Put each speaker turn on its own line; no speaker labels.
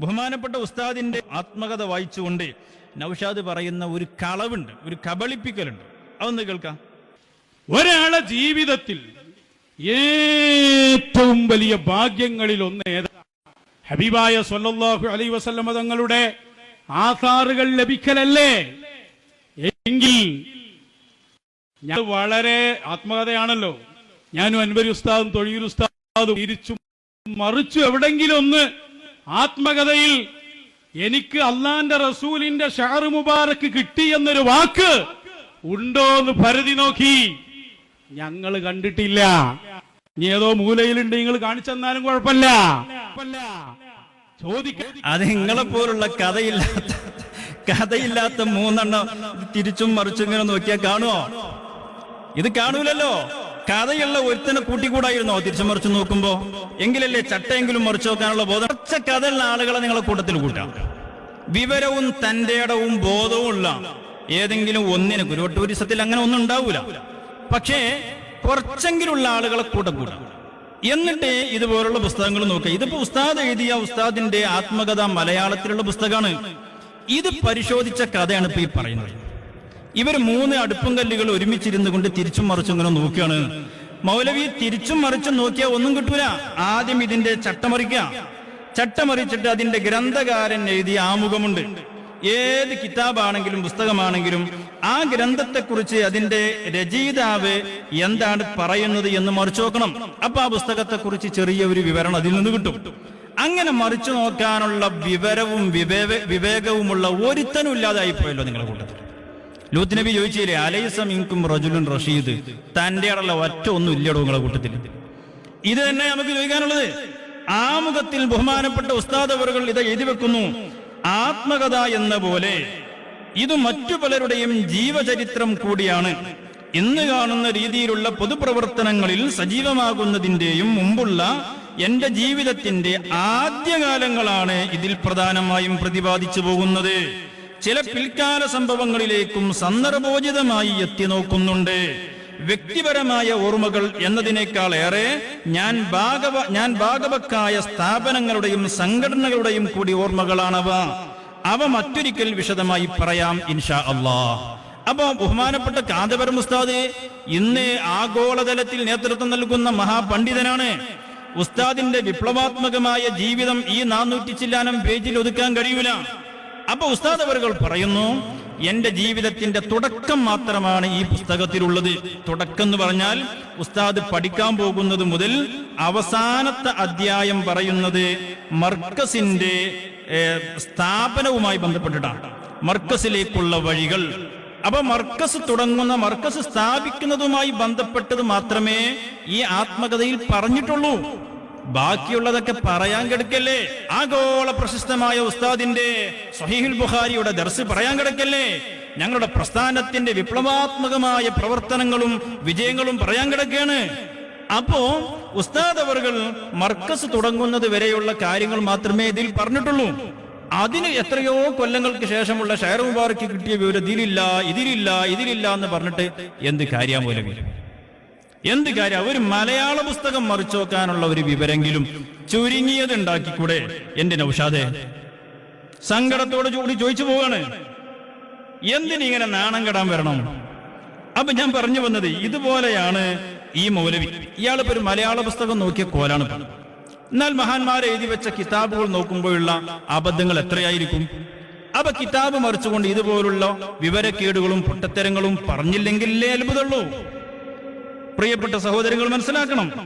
ബഹുമാനപ്പെട്ട ഉസ്താദിന്റെ ആത്മകഥ വായിച്ചുകൊണ്ട് നൌഷാദ് പറയുന്ന ഒരു കളവുണ്ട് ഒരു കബളിപ്പിക്കലുണ്ട്. അതൊന്ന് കേൾക്കാം.
ഒരാളെ ജീവിതത്തിൽ ഏറ്റവും വലിയ ഭാഗ്യങ്ങളിൽ ഒന്ന് ഏതാ ഹബീബായ സല്ലല്ലാഹു അലൈഹി വസല്ലമ തങ്ങളുടെ ആധാറുകൾ ലഭിക്കലല്ലേ? എങ്കിൽ ഞാൻ വളരെ ആത്മകഥയാണല്ലോ. ഞാനും അൻവരി ഉസ്താദും തൊഴിയൂർ ഉസ്താദും തിരിച്ചും മറിച്ചു എവിടെങ്കിലും ഒന്ന് ആത്മകഥയിൽ എനിക്ക് അള്ളാന്റെ റസൂലിന്റെ ഷാറ് മുബാറക്ക് കിട്ടി എന്നൊരു വാക്ക് ഉണ്ടോ എന്ന് പരതി നോക്കി ഞങ്ങൾ കണ്ടിട്ടില്ല. ഇനി ഏതോ മൂലയിലുണ്ട് നിങ്ങൾ കാണിച്ചെന്നാലും കുഴപ്പമില്ല. ചോദിക്ക
അത് നിങ്ങളെ പോലുള്ള കഥയില്ലാത്ത കഥയില്ലാത്ത മൂന്നെണ്ണം തിരിച്ചും മറിച്ചും ഇങ്ങനെ നോക്കിയാൽ കാണുമോ ഇത് കാണൂലല്ലോ. കഥയുള്ള ഒരുത്തനെ കൂട്ടിക്കൂടായിരുന്നോ? തിരിച്ചു മറിച്ചു നോക്കുമ്പോ എങ്കിലല്ലേ ചട്ടയെങ്കിലും മറിച്ചു നോക്കാനുള്ള ബോധം? കുറച്ച കഥയുള്ള ആളുകളെ നിങ്ങളെ കൂട്ടത്തിൽ കൂട്ടാം. വിവരവും തന്റെ ഇടവും ബോധവും ഉള്ള ഏതെങ്കിലും ഒന്നിന് ഗുരുവട്ടൂരിസത്തിൽ അങ്ങനെ ഒന്നും ഉണ്ടാവൂല. പക്ഷേ കുറച്ചെങ്കിലുള്ള ആളുകളെ കൂട്ടം കൂടാം. എന്നിട്ട് ഇതുപോലുള്ള പുസ്തകങ്ങൾ നോക്കുക. ഇതിപ്പോ ഉസ്താദ് എഴുതിയ ഉസ്താദിന്റെ ആത്മകഥ മലയാളത്തിലുള്ള പുസ്തകമാണ്. ഇത് പരിശോധിച്ച കഥയാണ് ഇപ്പൊ ഈ പറയുന്നത്. ഇവർ മൂന്ന് അടുപ്പും കല്ലുകൾ ഒരുമിച്ചിരുന്നു കൊണ്ട് തിരിച്ചും മറിച്ചും ഇങ്ങനെ നോക്കുകയാണ്. മൗലവി തിരിച്ചും മറിച്ചും നോക്കിയാൽ ഒന്നും കിട്ടൂല. ആദ്യം ഇതിന്റെ ചട്ടമറിക്കുക. ചട്ടമറിച്ചിട്ട് അതിന്റെ ഗ്രന്ഥകാരൻ എഴുതിയ ആമുഖമുണ്ട്. ഏത് കിതാബാണെങ്കിലും പുസ്തകമാണെങ്കിലും ആ ഗ്രന്ഥത്തെക്കുറിച്ച് അതിന്റെ രചയിതാവ് എന്താണ് പറയുന്നത് എന്ന് മറിച്ചു നോക്കണം. അപ്പൊ ആ പുസ്തകത്തെക്കുറിച്ച് ചെറിയ ഒരു വിവരണം അതിൽ നിന്ന് കിട്ടും. അങ്ങനെ മറിച്ചു നോക്കാനുള്ള വിവരവും വിവേക വിവേകവുമുള്ള ഒരുത്തനും ഇല്ലാതായി പോയല്ലോ നിങ്ങളുടെ കൂട്ടത്തിൽ ലൂത്ത് നബി ചോദിച്ചില്ലേ അലൈസം ഇൻകും റജുലുൻ റഷീദ്. തന്റെ അടല്ല ഒറ്റ ഒന്നും ഇല്ലടോ നിങ്ങളുടെ കൂട്ടത്തിൽ. ഇത് തന്നെ നമുക്ക് ചോദിക്കാനുള്ളത്. ആമുഖത്തിൽ ബഹുമാനപ്പെട്ട ഉസ്താദ് അവറുകൾ ഇത് എഴുതി വെക്കുന്നു. ആത്മകഥ എന്ന പോലെ ഇത് മറ്റു പലരുടെയും ജീവചരിത്രം കൂടിയാണ്. ഇന്ന് കാണുന്ന രീതിയിലുള്ള പൊതുപ്രവർത്തനങ്ങളിൽ സജീവമാകുന്നതിന്റെയും മുമ്പുള്ള എന്റെ ജീവിതത്തിന്റെ ആദ്യകാലങ്ങളാണ് ഇതിൽ പ്രധാനമായും പ്രതിപാദിച്ചു പോകുന്നത്. ചില പിൽക്കാല സംഭവങ്ങളിലേക്കും സന്ദർഭോചിതമായി എത്തി നോക്കുന്നുണ്ട്. വ്യക്തിപരമായ ഓർമ്മകൾ എന്നതിനേക്കാൾ ഏറെ ഞാൻ ഭാഗവ ഞാൻ ഭാഗവക്കായ സ്ഥാപനങ്ങളുടെയും സംഘടനകളുടെയും കൂടി ഓർമ്മകളാണവ. അവ മറ്റൊരിക്കൽ വിശദമായി പറയാം ഇൻഷാ അള്ളാ അപ്പൊ ബഹുമാനപ്പെട്ട കാന്തപരം ഉസ്താദ് ഇന്ന് ആഗോളതലത്തിൽ നേതൃത്വം നൽകുന്ന മഹാപണ്ഡിതനാണ്. ഉസ്താദിന്റെ വിപ്ലവാത്മകമായ ജീവിതം ഈ നാനൂറ്റി ചില്ലാനം പേജിൽ ഒതുക്കാൻ കഴിയൂല. അപ്പൊ ഉസ്താദ് അവരുകൾ പറയുന്നു എന്റെ ജീവിതത്തിന്റെ തുടക്കം മാത്രമാണ് ഈ പുസ്തകത്തിലുള്ളത്. തുടക്കം എന്ന് പറഞ്ഞാൽ ഉസ്താദ് പഠിക്കാൻ പോകുന്നത് മുതൽ അവസാനത്തെ അധ്യായം പറയുന്നത് മർക്കസിന്റെ സ്ഥാപനവുമായി ബന്ധപ്പെട്ടിട്ടാണ്. മർക്കസിലേക്കുള്ള വഴികൾ. അപ്പൊ മർക്കസ് തുടങ്ങുന്ന മർക്കസ് സ്ഥാപിക്കുന്നതുമായി ബന്ധപ്പെട്ടത് മാത്രമേ ഈ ആത്മകഥയിൽ പറഞ്ഞിട്ടുള്ളൂ. ബാക്കിയുള്ളതൊക്കെ പറയാൻ കിടക്കല്ലേ? ആഗോള പ്രശസ്തമായ ഉസ്താദിന്റെ സഹീഹുൽ ബുഖാരിയുടെ ദർസ് പറയാൻ കിടക്കല്ലേ? ഞങ്ങളുടെ പ്രസ്ഥാനത്തിന്റെ വിപ്ലവാത്മകമായ പ്രവർത്തനങ്ങളും വിജയങ്ങളും പറയാൻ കിടക്കുകയാണ് അപ്പോ ഉസ്താദ് അവർകൾ മർക്കസ് തുടങ്ങുന്നത് വരെയുള്ള കാര്യങ്ങൾ മാത്രമേ ഇതിൽ പറഞ്ഞിട്ടുള്ളൂ. അതിന് എത്രയോ കൊല്ലങ്ങൾക്ക് ശേഷമുള്ള ഷെയർ മുബാറക്ക് കിട്ടിയ വിവരം ഇതിലില്ല ഇതിലില്ല ഇതിലില്ല എന്ന് പറഞ്ഞിട്ട് എന്ത് കാര്യാമൂലം എന്ത് കാര്യം? ഒരു മലയാള പുസ്തകം മറിച്ചു നോക്കാനുള്ള ഒരു വിവരെങ്കിലും ചുരുങ്ങിയത് ഉണ്ടാക്കിക്കൂടെ എന്റെ നൌഷാദെ സങ്കടത്തോട് കൂടി ചോദിച്ചു പോവാണ്. എന്തിനിങ്ങനെ നാണം കെടാൻ വരണം? അപ്പൊ ഞാൻ പറഞ്ഞു വന്നത് ഇതുപോലെയാണ് ഈ മൗലവി. ഇയാളിപ്പോ ഒരു മലയാള പുസ്തകം നോക്കിയ കോലാണ്. എന്നാൽ മഹാന്മാരെ എഴുതി വെച്ച കിതാബുകൾ നോക്കുമ്പോഴുള്ള അബദ്ധങ്ങൾ എത്രയായിരിക്കും? അപ്പൊ കിതാബ് മറിച്ചുകൊണ്ട് ഇതുപോലുള്ള വിവരക്കേടുകളും പൊട്ടത്തരങ്ങളും പറഞ്ഞില്ലെങ്കിലേ അത്ഭുതമുള്ളൂ. പ്രിയപ്പെട്ട സഹോദരങ്ങൾ മനസ്സിലാക്കണം.